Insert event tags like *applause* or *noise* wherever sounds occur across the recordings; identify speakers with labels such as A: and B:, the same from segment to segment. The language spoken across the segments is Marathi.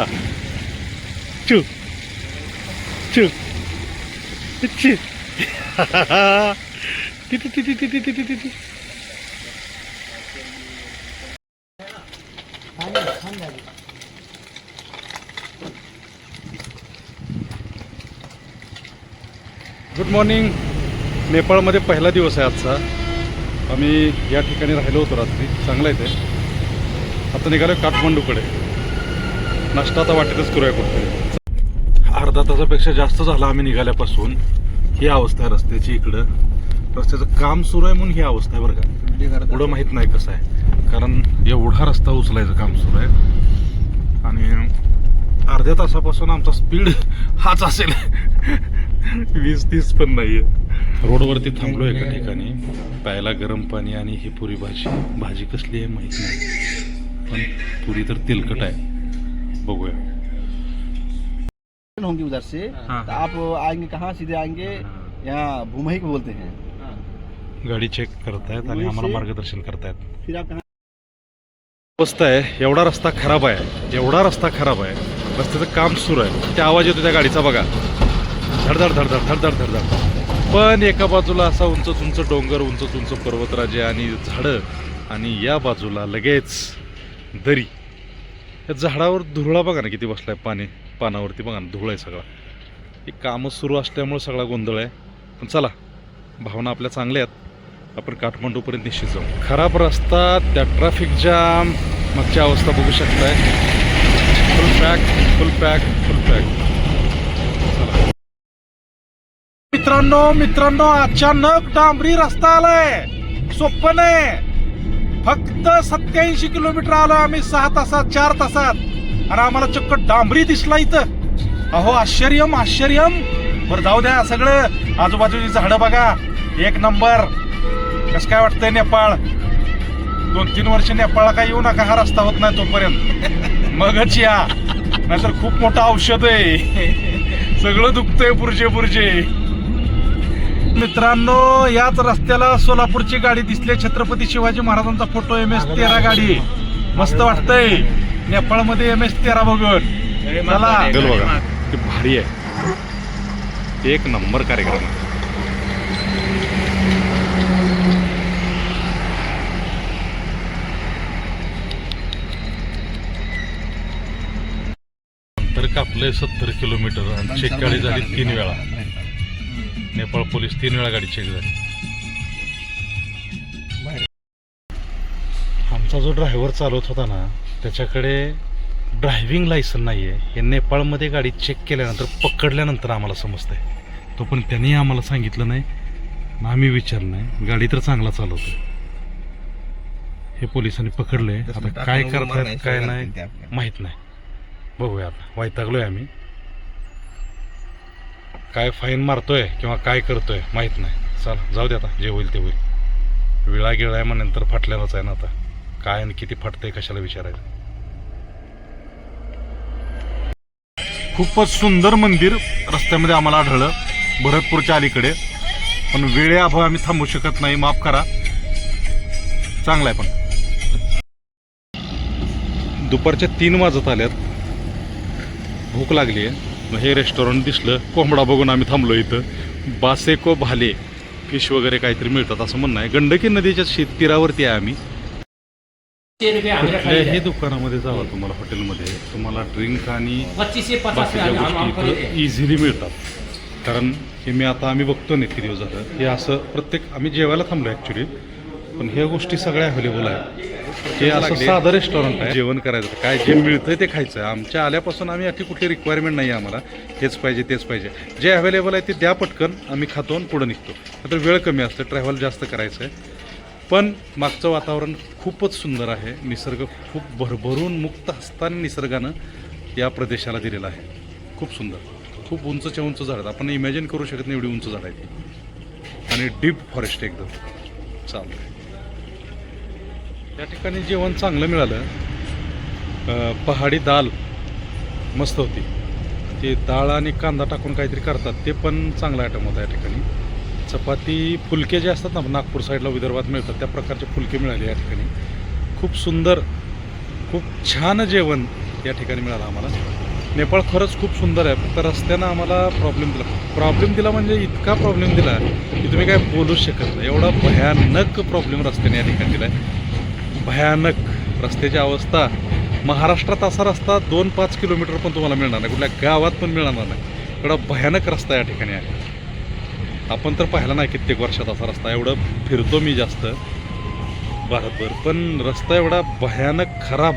A: Chu. Chu. Chu. Titi titi good morning नेपाळमध्ये पहिला दिवस आहे आजचा आम्ही या ठिकाणी राहिलो होतो रात्री चांगलं आहे ते आता निघालो काठमांडूकडे नाश्ता आता वाटेतच करूया कुठेतरी. अर्धा तासापेक्षा जास्त झाला आम्ही निघाल्यापासून. ही अवस्था आहे रस्त्याची इकडं. रस्त्याचं काम सुरू आहे म्हणून ही अवस्था आहे बरं का. पुढं माहीत नाही कसं आहे. कारण एवढा रस्ता उचलायचं काम सुरू आहे. आणि अर्ध्या तासापासून आमचा स्पीड हाच असेल. वीस तीस पण नाहीये. रोडवरती थांबलो एका ठिकाणी. प्यायला गरम पाणी आणि ही पुरी भाजी. भाजी कसली आहे माहीत नाही. पण पुरी तर तेलकट आहे. बघूया.
B: होंगे उधर से।
A: हाँ।
B: तो आप आएंगे कहाँ? सीधे आएंगे यहाँ भूमही को बोलते हैं।
A: गाडी चेक करतायत आणि आम्हाला मार्गदर्शन करतायत.
B: फिर आप कहाँ?
A: अवस्था आहे एवढा रस्ता खराब आहे एवढा रस्ता खराब आहे रस्त्याचं काम सुरू आहे. त्या आवाज येतो त्या गाडीचा बघा. धडधड धडधड धडधड धडधड. पण एका बाजूला असा उंच उंच डोंगर उंच उंच पर्वतराजे आणि झाडं आणि या बाजूला लगेच दरी. या झाडावर धुरळा बघा ना किती बसला आहे पाणी पानावरती बघा ना धुळ आहे सगळा. हे कामं सुरू असल्यामुळं सगळा गोंधळ आहे. पण चला भावना आपल्या चांगल्या आहेत. आपण काठमांडूपर्यंत निश्चित जाऊ. खराब रस्ता त्या ट्रॅफिक जाम मागची अवस्था बघू शकताय. Full pack full pack full pack मित्रांनो मित्रांनो अचानक डांबरी रस्ता आलाय. सोपं नाही. फक्त सत्याऐंशी किलोमीटर आलो आम्ही सहा तासात चार तासात. आणि आम्हाला चक्क डांबरी दिसला इथं. अहो आश्चर्यम आश्चर्यम. बरं जाऊ द्या सगळं. आजूबाजूची झाडं बघा. एक नंबर. कसं काय वाटतंय नेपाळ? दोन तीन वर्ष नेपाळला काय येऊ नका हा रस्ता होत नाही तोपर्यंत. मगच या. नाहीतर खूप मोठं औषध आहे. सगळं दुखतंय पुरजे पुरजे. मित्रांनो याच रस्त्याला सोलापूरची गाडी दिसली. छत्रपती शिवाजी महाराजांचा फोटो एम एस तेरा गाडी. मस्त वाटतंय. नेपाळमध्ये एम एस तेरा बघून. चला. बघा ते भारी आहे. एक नंबर कार्यक्रम आहे. अंतर कापलंय सत्तर किलोमीटर आणि गाडी झाली. तीन वेळा. नेपाळ पोलीस तीन वेळा गाडी चेक झाली. आमचा जो ड्रायव्हर चालवत होता ना त्याच्याकडे ड्रायव्हिंग लायसन नाही आहे हे नेपाळमध्ये गाडी चेक केल्यानंतर पकडल्यानंतर आम्हाला समजतंय. तो पण त्यांनी आम्हाला सांगितलं नाही. आणि आम्ही विचारलं नाही. गाडी तर चांगला चालवतो हे पोलिसांनी पकडलंय. आता काय करतायत काय नाही माहीत नाही. बघूया आता. वैतागलोय आम्ही. काय फाईन मारतोय किंवा काय करतोय माहीत नाही. चला जाऊ दे आता जे होईल ते होईल. विळा गिळाय मग नंतर फाटल्यालाच आहे ना आता. काय आणि किती फाटतंय कशाला विचारायचं? खूपच सुंदर मंदिर रस्त्यामध्ये आम्हाला आढळलं भरतपूरच्या अलीकडे. पण वेळेअभाव आम्ही थांबू शकत नाही माफ करा. चांगला आहे पण. दुपारच्या तीन वाजत आल्यात. भूक लागली आहे मग हे रेस्टॉरंट दिसलं कोंबडा बघून आम्ही थांबलो इथं. बासेको भाले फिश वगैरे काहीतरी मिळतात असं म्हणणं आहे. गंडकी नदीच्या शेततीरावरती आहे आम्ही. कुठल्याही दुकानामध्ये जावा तुम्हाला हॉटेलमध्ये. तुम्हाला ड्रिंक आणि बाकीच्या गोष्टी इथं इझिली मिळतात. कारण हे मी आता आम्ही बघतो ना किती दिवस झालं हे असं प्रत्येक आम्ही जेवायला थांबलो ॲक्च्युली पण ह्या गोष्टी सगळ्या अवेलेबल आहेत. हे असं साधं रेस्टॉरंट आहे. जेवण करायचं काय जे मिळतंय ते खायचं. आमच्या आल्यापासून आम्ही अशी कुठली रिक्वायरमेंट नाही आहे आम्हाला. हेच पाहिजे तेच पाहिजे. जे अवेलेबल आहे ते द्या पटकन आम्ही खातो आणि पुढं निघतो. तर वेळ कमी असतं ट्रॅव्हल जास्त करायचं आहे. पण मागचं वातावरण खूपच सुंदर आहे. निसर्ग खूप भरभरून मुक्त हस्ताने निसर्गानं या प्रदेशाला दिलेला आहे. खूप सुंदर. खूप उंचच्या उंच झाड आहेत. आपण इमॅजिन करू शकत नाही एवढी उंच झाड आहे ती. आणि डीप फॉरेस्ट एकदम. चालू या ठिकाणी जेवण चांगलं मिळालं. पहाडी दाल मस्त होती. ते डाळ आणि कांदा टाकून काहीतरी करतात ते पण चांगला आयटम होता या ठिकाणी. चपाती फुलके जे असतात ना नागपूर साईडला विदर्भात मिळतात त्या प्रकारचे फुलके मिळाले या ठिकाणी. खूप सुंदर खूप छान जेवण या ठिकाणी मिळालं आम्हाला. नेपाळ खरंच खूप सुंदर आहे फक्त रस्त्यानं आम्हाला प्रॉब्लेम दिला. प्रॉब्लेम दिला म्हणजे इतका प्रॉब्लेम दिला की तुम्ही काय बोलूच शकत नाही. एवढा भयानक प्रॉब्लेम रस्त्याने या ठिकाणी दिला आहे भयानक रस्त्याची अवस्था. महाराष्ट्रात असा रस्ता दोन पाच किलोमीटर पण तुम्हाला मिळणार नाही. कुठल्या गावात पण मिळणार नाही. एवढा भयानक रस्ता या ठिकाणी आहे. आपण तर पाहिला नाही कित्येक वर्षात असा रस्ता. एवढं फिरतो मी जास्त. भारतभर. पण रस्ता एवढा भयानक खराब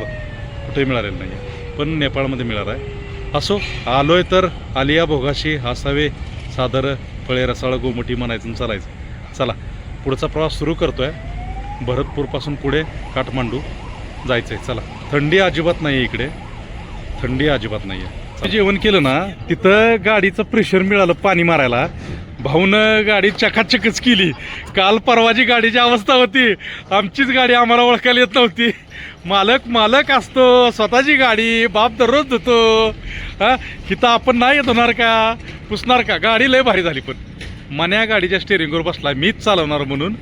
A: कुठे मिळालेला नाही आहे पण नेपाळमध्ये मिळाला आहे. असो आलोय तर आलिया भोगाशी हासावे सादर फळे रसाळ गोमटी म्हणायचं चालायचं. चला पुढचा प्रवास सुरू करतोय. भरतपूरपासून पुढे काठमांडू जायचं आहे चला. थंडी अजिबात नाही आहे इकडे. थंडी अजिबात नाही आहे जेवण केलं ना तिथं गाडीचं प्रेशर मिळालं पाणी मारायला. भाऊनं गाडी चकाचकच केली. काल परवाची गाडीची अवस्था होती. आमचीच गाडी आम्हाला ओळखायला येत नव्हती. मालक मालक असतो. स्वतःची गाडी बाप दररोज धुतो हा? इथं आपण नाही होणार का? पुसणार का? गाडी लय भारी झाली पण. मन्या गाडीच्या स्टेअरिंगवर बसला मीच चालवणार म्हणून.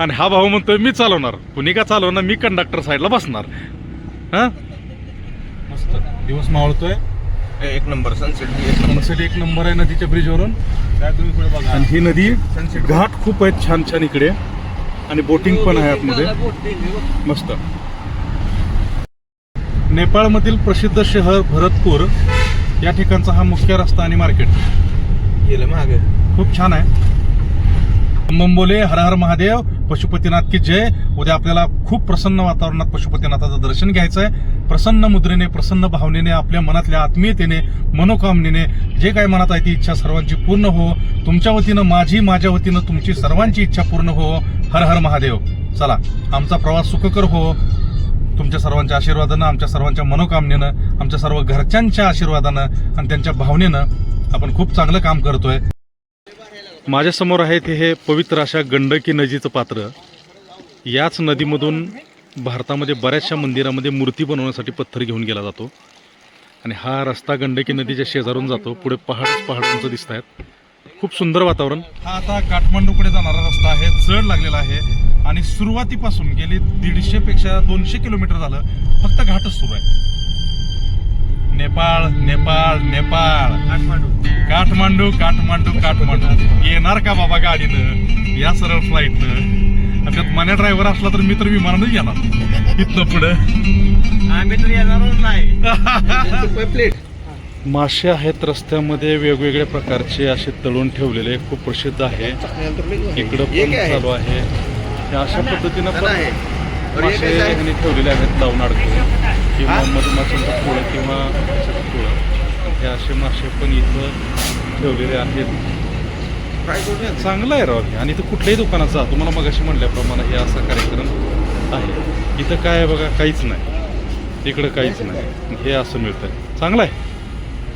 A: आणि हा भाऊ म्हणतोय मी चालवणार. कुणी का चालवणार? मी कंडक्टर साईडला बसणार. हा? मस्त. दिवस मावळतोय.
B: एक नंबर सनसेट एक
A: सनसेट एक नंबर आहे नदीच्या ब्रिजवरून
B: काय तुम्ही पुढे बघा.
A: आणि ही नदी
B: सनसेट
A: घाट खूप आहेत छान छान इकडे. आणि बोटिंग पण आहे आतमध्ये. मस्त. नेपाळमधील प्रसिद्ध शहर भरतपूर या ठिकाणचा हा मुख्य रस्ता आणि मार्केट.
B: गेलं मागे.
A: खूप छान आहे. मुंबोले हर हर महादेव पशुपतीनाथ की जय. उद्या आपल्याला खूप प्रसन्न वातावरणात पशुपतीनाथाचं दर्शन घ्यायचं आहे प्रसन्न मुद्रेने प्रसन्न भावनेने आपल्या मनातल्या आत्मीयतेने मनोकामनेने जे काय मनात आहे ती इच्छा सर्वांची पूर्ण हो. तुमच्या वतीनं माझी माझ्या वतीनं तुमची सर्वांची इच्छा पूर्ण हो. हर हर महादेव. चला आमचा प्रवास सुखकर हो. तुमच्या सर्वांच्या आशीर्वादानं आमच्या सर्वांच्या मनोकामनेनं आमच्या सर्व घरच्यांच्या आशीर्वादानं आणि त्यांच्या भावनेनं आपण खूप चांगलं काम करतोय. माझ्यासमोर आहे ते हे पवित्र अशा गंडकी नदीचं पात्र. याच नदीमधून भारतामध्ये बऱ्याचशा मंदिरामध्ये मूर्ती बनवण्यासाठी पत्थर घेऊन गेला जातो. आणि हा रस्ता गंडकी नदीच्या शेजारून जातो. पुढे पहाड पहाड उंच दिसत आहेत. खूप सुंदर वातावरण. हा आता काठमांडूकडे जाणारा रस्ता आहे. चढ लागलेला आहे. आणि सुरुवातीपासून गेली दीडशे पेक्षा दोनशे किलोमीटर झालं. फक्त घाटच सुरू आहे. नेपाळ नेपाळ नेपाळ.
B: काठमांडू
A: काठमांडू काठमांडू. येणार का बाबा गाडीनं? या सरळ फ्लाईटनं आणि त्यात मन्या ड्रायव्हर असला तर मी तर विमानानं येणार. इथनं पुढं.
B: आम्ही तर येणारच नाही. प्लेट *laughs*
A: मासे आहेत रस्त्यामध्ये वेगवेगळ्या प्रकारचे असे तळून ठेवलेले खूप प्रसिद्ध आहे. इकडं पण चालू आहे. हे अशा पद्धतीनं पण मासे ह्यांनी ठेवलेले आहेत लावून अडकून. किंवा? मधुमाशांचं पोळं किंवा कशाचं पोळं हे असे मासे पण इथं ठेवलेले आहेत.
B: काय करूया
A: चांगलं आहे राव आणि इथं कुठल्याही दुकानात जा. तुम्हाला मगाशी म्हटल्याप्रमाणे हे असा कार्यक्रम आहे. इथं काय आहे बघा काहीच नाही. इकडं काहीच नाही. हे असं मिळतं आहे चांगलं आहे.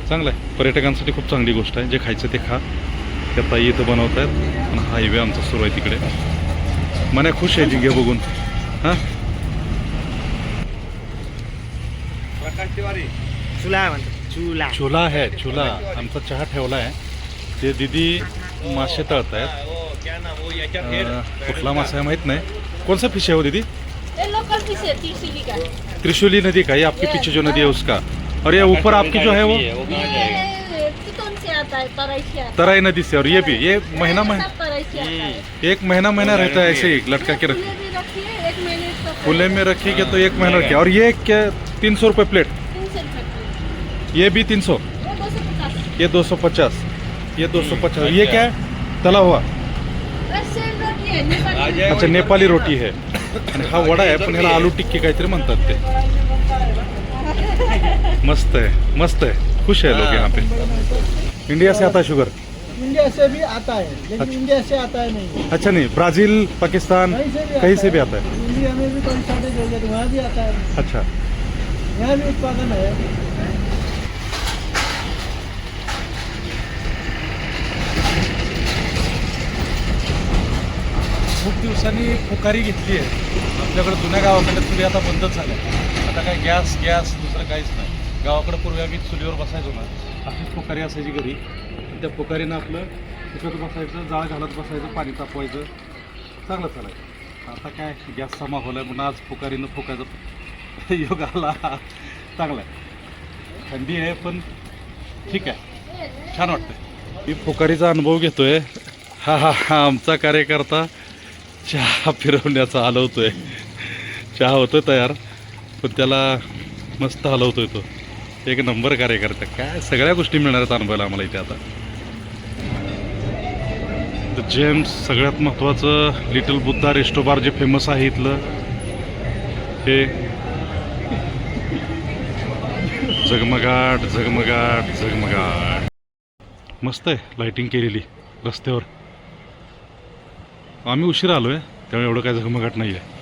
A: चांगलं आहे. पर्यटकांसाठी खूप चांगली गोष्ट आहे. जे खायचं ते खा. त्या ताई इथं बनवत आहेत आणि हायवे आमचा सुरू आहे तिकडे. मना खुश आहे जिंगे बघून.
B: प्रकाश तिवारी। चुला म्हणतात चुला
A: चुला आहे चुला आमचा चहा ठेवला आहे ते दिदी मासे तळत आहेत कुठला मासा आहे माहीत नाही. कौन सा फ़िश है वो दीदी?
C: ये लोकल फ़िश है तीसरी का?
A: त्रिशूली नदी का? ये आपके पीछे जो नदी है उसका. और ये ऊपर आपकी जो है वो?
C: है तराई
A: नदी से और ये भी ये महीना महीना
C: है
A: एक महीना महीना रहता है ऐसे ही लटका के रख
C: खुले भी रखिए एक महीने तक
A: खुले में रखिएगा तो एक महीना रखिए और ये क्या तीन सौ रुपये प्लेट। ये भी तीन सौ?
C: ये दो सौ पचास।
A: ये दो सौ पचास। ये पचास। ये क्या है? तला हुआ।
C: वैसे रोटी है नेपाली
A: अच्छा नेपाली रोटी है। हा वडा आहे पण ह्याला आलू टिक्की काहीतरी म्हणतात ते। मस्त है मस्त है खुश है लोग यहाँ पे. इंडिया से आता है शुगर
D: इंडिया से भी आता है लेकिन
A: अच्छा।
D: इंडिया से आता है नहीं।
A: अच्छा नहीं ब्राज़ील पाकिस्तान कहीं से भी आता है?
D: इंडिया में भी कोई शॉर्टेज हो गया तो वहाँ भी आता. है
A: अच्छा.
D: यहाँ भी उत्पादन है
A: खूप दिवसांनी फुकारी घेतली आहे. आपल्याकडे जुन्या गावाकडे चुली आता बंदच झाल्या. आता काय गॅस गॅस दुसरं काहीच नाही. गावाकडे पूर्वी आम्ही चुलीवर बसायचो ना अशीच फुकारी असायची घरी. आणि त्या फुकारीनं आपलं त्याच्यात बसायचं जाळ घालत बसायचं पाणी तापवायचं. चांगलं चालायचं. आता काय गॅसचा माहोल आहे म्हणून आज फुकारीनं फुकायचा *laughs* योग आला. चांगला आहे. थंडी आहे पण ठीक आहे. छान वाटतंय. मी फुकारीचा अनुभव घेतोय. हा हा हा आमचा कार्यकर्ता चहा फिरवण्याचा हलवतोय. चहा होतोय तयार पण त्याला मस्त हलवतोय तो. एक नंबर कार्यकर्ता. काय सगळ्या गोष्टी मिळणार आहेत अनुभवायला आम्हाला इथे आता. तर जेम्स सगळ्यात महत्त्वाचं लिटल बुद्धा रेस्टोबार जे फेमस आहे इथलं. हे. झगमगाट झगमगाट झगमगाट मस्त आहे लाईटिंग केलेली रस्त्यावर. आम्ही उशिरा आलो आहे त्यामुळे एवढं काय झगमगाट नाही आहे